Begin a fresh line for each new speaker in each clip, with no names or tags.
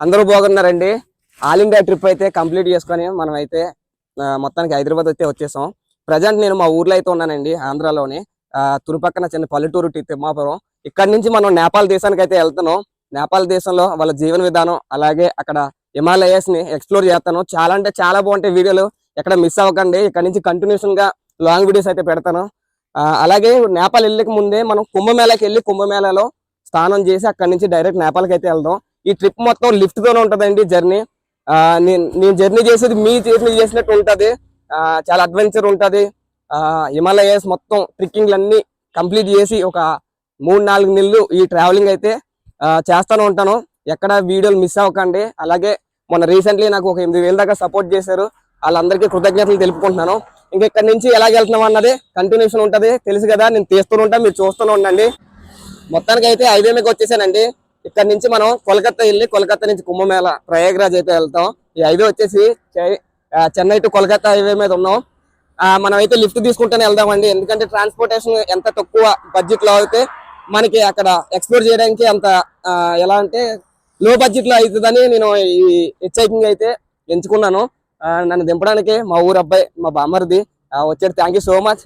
అందరూ బాగున్నారండి. All India trip అయితే కంప్లీట్ చేసుకొని మనం అయితే మొత్తానికి హైదరాబాద్ అయితే వచ్చేసాం. ప్రజెంట్ నేను మా ఊర్లో అయితే ఉన్నానండి ఆంధ్రాలోని. తురుపక్కన చిన్న పల్లెటూరు తిమ్మాపురం. ఇక్కడ నుంచి మనం నేపాల్ దేశానికి అయితే వెళ్తున్నాం. నేపాల్ దేశంలో వాళ్ళ జీవన విధానం అలాగే అక్కడ హిమాలయస్ని ఎక్స్ప్లోర్ చేస్తాను. చాలా అంటే చాలా బాగుంటాయి వీడియోలు. ఎక్కడ మిస్ అవ్వకండి. ఇక్కడ నుంచి కంటిన్యూషన్గా లాంగ్ వీడియోస్ అయితే పెడతాను. ఆ, అలాగే నేపాల్ వెళ్ళక ముందే మనం కుంభమేళకి వెళ్ళి కుంభమేళలో స్నానం చేసి అక్కడి నుంచి డైరెక్ట్ నేపాల్కి అయితే వెళ్దాం. ఈ ట్రిప్ మొత్తం లిఫ్ట్ తోనే ఉంటదండి జర్నీ నేను నేను జర్నీ చేసేది మీ జర్నీ చేసినట్టు ఉంటుంది. చాలా అడ్వెంచర్ ఉంటుంది. ఆ, హిమాలయస్ మొత్తం ట్రిక్కింగ్లు అన్నీ కంప్లీట్ చేసి ఒక మూడు నాలుగు నెలలు ఈ ట్రావెలింగ్ అయితే ఆ, చేస్తాను ఉంటాను. ఎక్కడ వీడియోలు మిస్ అవ్వకండి. అలాగే మొన్న రీసెంట్లీ నాకు ఒక ఎనిమిది వేల దాకా సపోర్ట్ చేశారు. వాళ్ళందరికీ కృతజ్ఞతలు తెలుపుకుంటున్నాను. ఇంకా ఇక్కడ నుంచి ఎలా వెళ్తున్నాం అన్నది కంటిన్యూషన్ ఉంటుంది. తెలుసు కదా నేను తీస్తూనే ఉంటాను మీరు చూస్తూనే ఉండండి. మొత్తానికి అయితే హైవే మీకు వచ్చేసానండి. ఇక్కడ నుంచి మనం కోల్కతా వెళ్ళి కోల్కతా నుంచి కుంభమేళ ప్రయాగ్రాజ్ అయితే వెళ్తాం. ఈ హైవే వచ్చేసి చెన్నై టు కోల్కతా హైవే మీద ఉన్నాం. ఆ, మనం అయితే లిఫ్ట్ తీసుకుంటూనే వెళ్దామండి. ఎందుకంటే ట్రాన్స్పోర్టేషన్ ఎంత తక్కువ బడ్జెట్లో అయితే మనకి అక్కడ ఎక్స్ప్లోర్ చేయడానికి అంత ఎలా అంటే లో బడ్జెట్లో అవుతుందని నేను ఈ హెచ్ఐకింగ్ అయితే ఎంచుకున్నాను. ఆ, నన్ను దింపడానికి మా ఊరు అబ్బాయి మా బామ్మరిది. వచ్చాడు. థ్యాంక్ యూ సో మచ్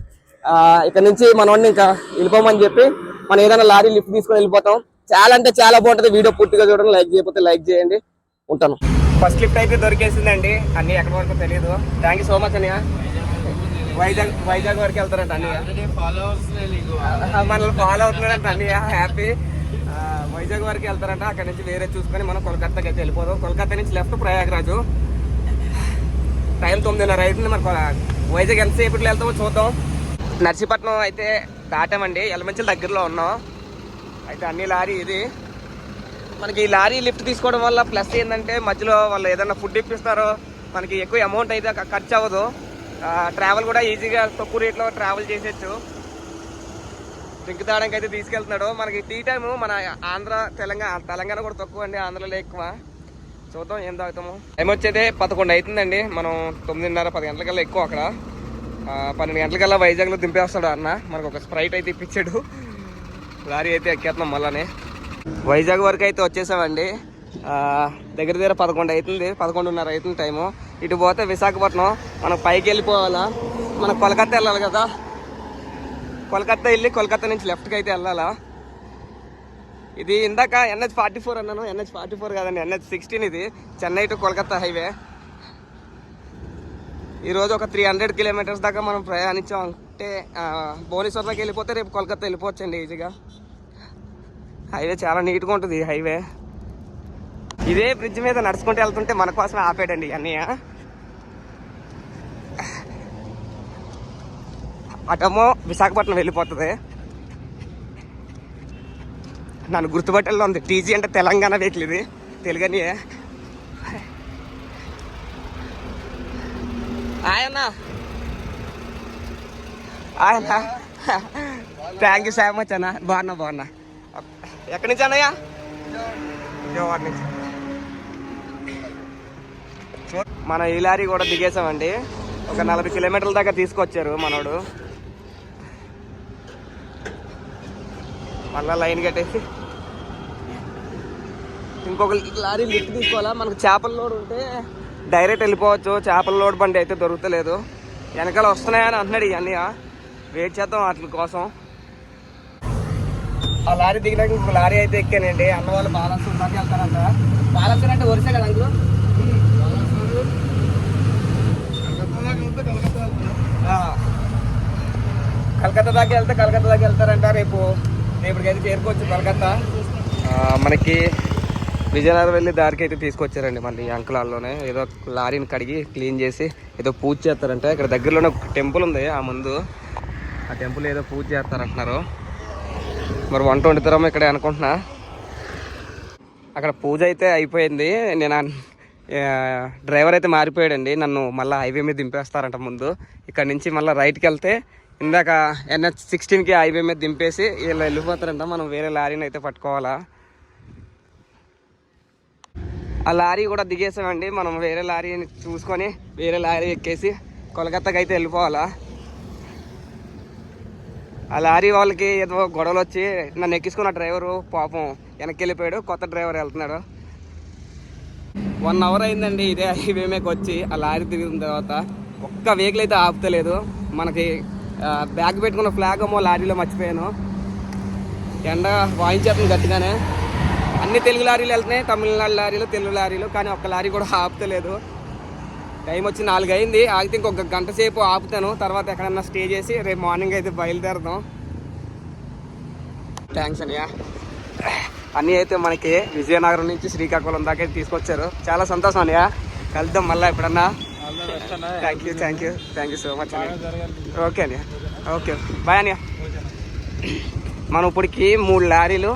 ఇక్కడ నుంచి మనవాడిని ఇంకా వెళ్ళిపోమని చెప్పి మనం ఏదైనా లారీ లిఫ్ట్ తీసుకొని వెళ్ళిపోతాం. చాలా అంటే చాలా బాగుంటది. వీడియో పూర్తిగా చూడండి లైక్ చేయకపోతే లైక్ చేయండి. ఉంటాను. ఫస్ట్ లిఫ్ట్ అయితే దొరికేసిందండి. అన్ని ఎక్కడి వరకు తెలియదు థ్యాంక్ యూ సో మచ్ అన్నయ్య. వైజాగ్ వైజాగ్ వరకు వెళ్తారంట అన్నయ్య. మనల్ని ఫాలో అవుతున్నారంట అన్నయ్య. హ్యాపీ వైజాగ్ వరకు వెళ్తారంట. అక్కడ నుంచి వేరే చూసుకొని మనం కోల్కతాకి అయితే వెళ్ళిపోదాం. కోల్కతా నుంచి లెఫ్ట్ ప్రయాగరాజు. టైం తొమ్మిదిన్నర అవుతుంది. మరి కొ- వైజాగ్ ఎంతసేపట్లో వెళ్తామో చూద్దాం. నర్సీపట్నం అయితే దాటామండి. ఎలమంచిల దగ్గరలో ఉన్నాం. అయితే అన్ని లారీ ఇది. మనకి ఈ లారీ లిఫ్ట్ తీసుకోవడం వల్ల ప్లస్ ఏంటంటే మధ్యలో వాళ్ళు ఏదైనా ఫుడ్ ఇప్పిస్తారో మనకి ఎక్కువ అమౌంట్ అయితే ఖర్చు అవ్వదు. ట్రావెల్ కూడా ఈజీగా తక్కువ రేట్లో ట్రావెల్ చేసేచ్చు డ్రింక్ తాగడానికి అయితే తీసుకెళ్తున్నాడు. మనకి టీ టైము మన ఆంధ్ర తెలంగాణ తెలంగాణ కూడా తక్కువ అండి ఆంధ్రలో ఎక్కువ. చూద్దాం ఏం తాగుతాము. టైం వచ్చేది పదకొండు అవుతుందండి మనం తొమ్మిదిన్నర పది గంటలకల్లా ఎక్కువ అక్కడ. పన్నెండు గంటలకల్లా వైజాగ్లో దింపేస్తాడు అన్న. మనకు ఒక స్ప్రైట్ అయితే ఇప్పించాడు. లారీ అయితే ఎక్కేస్తున్నాం మళ్ళానే. వైజాగ్ వరకు అయితే వచ్చేసామండి. దగ్గర దగ్గర పదకొండు అవుతుంది పదకొండున్నర అవుతుంది టైము. ఇటు పోతే విశాఖపట్నం మనం పైకి వెళ్ళిపోవాలా? మనం కోల్కత్తా వెళ్ళాలి కదా. కోల్కత్తా వెళ్ళి కోల్కత్తా నుంచి లెఫ్ట్కి అయితే వెళ్ళాలా? ఇది ఇందాక ఎన్హెచ్ ఫార్టీ ఫోర్ అన్నాను. ఎన్హెచ్ ఫార్టీ ఫోర్ కాదండి ఎన్హెచ్ సిక్స్టీన్ ఇది. Chennai to Kolkata highway. ఈరోజు ఒక త్రీ హండ్రెడ్ కిలోమీటర్స్ దాకా మనం ప్రయాణించాం అంటే ఆ, భువనేశ్వర్ దాకా వెళ్ళిపోతే రేపు కోల్కత్తా వెళ్ళిపోవచ్చండి ఈజీగా. హైవే చాలా నీట్గా ఉంటుంది హైవే. ఇదే బ్రిడ్జ్ మీద నడుచుకుంటూ వెళ్తుంటే మన కోసమే ఆపాడండి అన్నయ్య. అటమో విశాఖపట్నం వెళ్ళిపోతుంది. నన్ను గుర్తుపట్టల్లో ఉంది. టీజీ అంటే తెలంగాణ వెహికల్ ఇది. తెలుగని ఆయన ఆయన థ్యాంక్ యూ సో మచ్ అన్న. బాగున్నా బాగున్నా. ఎక్కడి నుంచి అన్నయ్య? విజయవాడ నుంచి. మన ఈ లారీ కూడా దిగేసామండి. ఒక నలభై కిలోమీటర్ల దాకా తీసుకొచ్చారు మనోడు. మళ్ళా లైన్ కట్టేసి. ఇంకొక లారీ లిఫ్ట్ తీసుకోవాలా? మనకు చేపల లోడ్ ఉంటే డైరెక్ట్ వెళ్ళిపోవచ్చు. చేపల లోడ్ బండి అయితే దొరుకుతలేదు. వెనకాల వస్తున్నాయని అంటున్నాడు ఇవన్నీ వెయిట్ చేద్దాం వాటి కోసం. ఆ లారీ దిగినాక ఇంకొక లారీ అయితే ఎక్కానండి. అన్న వాళ్ళు బాలాసూర్ దాకా వెళ్తారంట బాలాసూర్ అంటే వరుస కదా అందులో కలకత్తా దాకా వెళ్తే కలకత్తా దాకా వెళ్తారంట రేపు. రేపటికైతే చేరుకోవచ్చు కలకత్తా. మనకి విజయనగరం వెళ్ళి దారికి అయితే తీసుకొచ్చారండి మళ్ళీ అంకులాల్లోనే. ఏదో లారీని కడిగి క్లీన్ చేసి ఏదో పూజ చేస్తారంట. ఇక్కడ దగ్గరలోనే ఒక టెంపుల్ ఉంది ఆ ముందు. ఆ టెంపుల్ ఏదో పూజ చేస్తారంటున్నారు. మరి వంట వండుతారమ్మా ఇక్కడే అనుకుంటున్నా. అక్కడ పూజ అయితే అయిపోయింది. నేను డ్రైవర్ అయితే మారిపోయాడండి. నన్ను మళ్ళీ హైవే మీద దింపేస్తారంట ముందు. ఇక్కడ నుంచి మళ్ళీ రైట్కి వెళ్తే ఇందాక ఎన్హెచ్ సిక్స్టీన్కి హైవే మీద దింపేసి వీళ్ళు వెళ్ళిపోతారంట. మనం వేరే లారీని అయితే పట్టుకోవాలా? ఆ లారీ కూడా దిగేసామండి. మనం వేరే లారీని చూసుకొని వేరే లారీ ఎక్కేసి కోలకత్తాకి అయితే వెళ్ళిపోవాలా? ఆ లారీ వాళ్ళకి ఏదో గొడవలు వచ్చి నన్ను ఎక్కించుకున్న డ్రైవరు పాపం వెనక్కి వెళ్ళిపోయాడు కొత్త డ్రైవర్ వెళ్తున్నాడు. వన్ అవర్ అయిందండి ఇదే హైవే మీకు వచ్చి ఆ లారీ తిరిగిన తర్వాత ఒక్క వెహికల్ అయితే ఆపుతలేదు. మనకి బ్యాగ్ పెట్టుకున్న ఫ్లాగ్ ఏమో లారీలో మర్చిపోయాను. ఎండ వాయించేస్తుంది గట్టిగానే. అన్ని తెలుగు లారీలు వెళ్తున్నాయి తమిళనాడు లారీలు తెలుగు లారీలు కానీ ఒక్క లారీ కూడా ఆపుతలేదు. టైం వచ్చి నాలుగు అయింది ఆగితే ఇంకొక గంట సేపు ఆపుతాను. తర్వాత ఎక్కడన్నా స్టే చేసి రేపు మార్నింగ్ అయితే బయలుదేరదాం. థ్యాంక్స్ అన్నయ్య. అన్నీ అయితే మనకి విజయనగరం నుంచి శ్రీకాకుళం దాకా అయితే తీసుకొచ్చారు. చాలా సంతోషం అన్నయ్య. కలుద్దాం మళ్ళీ ఎప్పుడన్నా. Thank you thank you thank you so much అన్నయ్య. ఓకే అన్నయ్య. ఓకే బాయ్ అన్నయ్య. మనం ఇప్పటికి మూడు లారీలు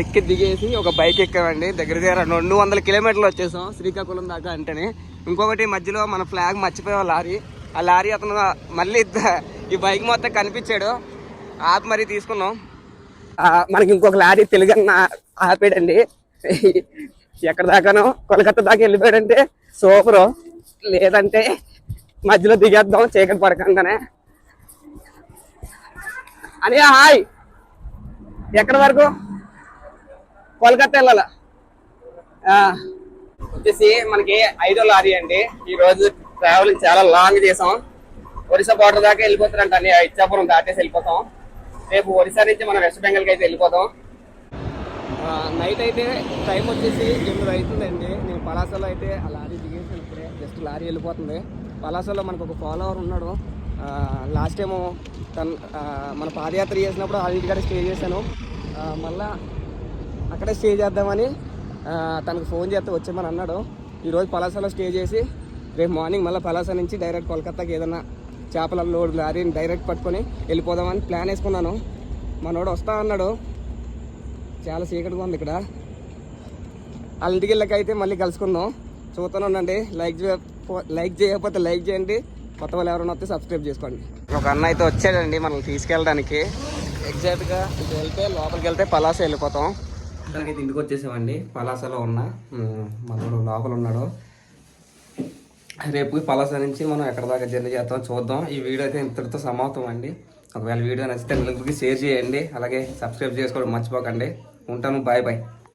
ఎక్కి దిగేసి ఒక బైక్ ఎక్కామండి. దగ్గర దగ్గర రెండు వందల కిలోమీటర్లు వచ్చేసాం శ్రీకాకుళం దాకా అంటేనే. ఇంకొకటి మధ్యలో మన ఫ్లాగ్ మర్చిపోయాం లారీ. ఆ లారీ అతను మళ్ళీ ఈ బైక్ మొత్తం కనిపించాడు. ఆపి మరీ తీసుకున్నాం మనకి ఇంకొక లారీ తెలుగన్న ఆపాడండి. ఎక్కడ దాకానో కోలకత్తా దాకా వెళ్ళిపోయాడంటే సూపరు. లేదంటే మధ్యలో దిగేద్దాం చీకటి పడకంగానే అని హాయ్. ఎక్కడి వరకు? కోల్కతా వెళ్ళాలా? వచ్చేసి మనకి ఐదో లారీ అండి. ఈ రోజు ట్రావెలింగ్ చాలా లాంగ్ చేసాం. ఒరిస్సా బార్డర్ దాకా వెళ్ళిపోతారంట అండి. ఇచ్చాపురం దాటేసి వెళ్ళిపోతాం. రేపు ఒరిస్సా నుంచి మనం వెస్ట్ బెంగాల్కి అయితే వెళ్ళిపోతాం. నైట్ అయితే టైం వచ్చేసి ఎనిమిది అవుతుందండి. నేను పలాసలో అయితే ఆ లారీ దిగేసి ఇప్పుడే. జస్ట్ లారీ వెళ్ళిపోతుంది. పలాసలో మనకు ఒక ఫాలోవర్ ఉన్నాడు. లాస్ట్ టైము తను మన పాదయాత్ర చేసినప్పుడు ఆ ఇంటికాడ స్టే చేశాను. మళ్ళీ మళ్ళా అక్కడే స్టే చేద్దామని తనకు ఫోన్ చేస్తే వచ్చామని అన్నాడు. ఈరోజు పలాసలో స్టే చేసి రేపు మార్నింగ్ మళ్ళీ పలాస నుంచి డైరెక్ట్ కోల్కతాకి ఏదైనా చేపల లోడ్ లారీని డైరెక్ట్ పట్టుకొని వెళ్ళిపోదామని ప్లాన్ వేసుకున్నాను. మనోడు వస్తా అన్నాడు. చాలా చీకటిగా ఉంది ఇక్కడ. వాళ్ళ ఇంటికి వెళ్ళకైతే మళ్ళీ కలుసుకుందాం. చూస్తూనే ఉండండి. లైక్ చేయ లైక్ చేయకపోతే లైక్ చేయండి. కొత్త వాళ్ళు ఎవరైనా వస్తే సబ్స్క్రైబ్ చేసుకోండి. ఒక అన్న అయితే వచ్చాడండి మనల్ని తీసుకెళ్ళడానికి. ఎగ్జాక్ట్గా ఇటు వెళ్తే లోపలికి వెళ్తే పలాస వెళ్ళిపోతాం. దానికైతే ఇంటికి వచ్చేసామండి. పలాసలో ఉన్న మనోడు లోపల ఉన్నాడు. రేపు పలాస నుంచి మనం ఎక్కడ దాకా జర్నీ చేస్తాం చూద్దాం. ఈ వీడియో అయితే ఇంతటితో సమాప్తం అండి. ఒకవేళ వీడియో నచ్చితే నలుగురికి షేర్ చేయండి. అలాగే సబ్స్క్రైబ్ చేసుకోవడం మర్చిపోకండి. ఉంటాను. Bye bye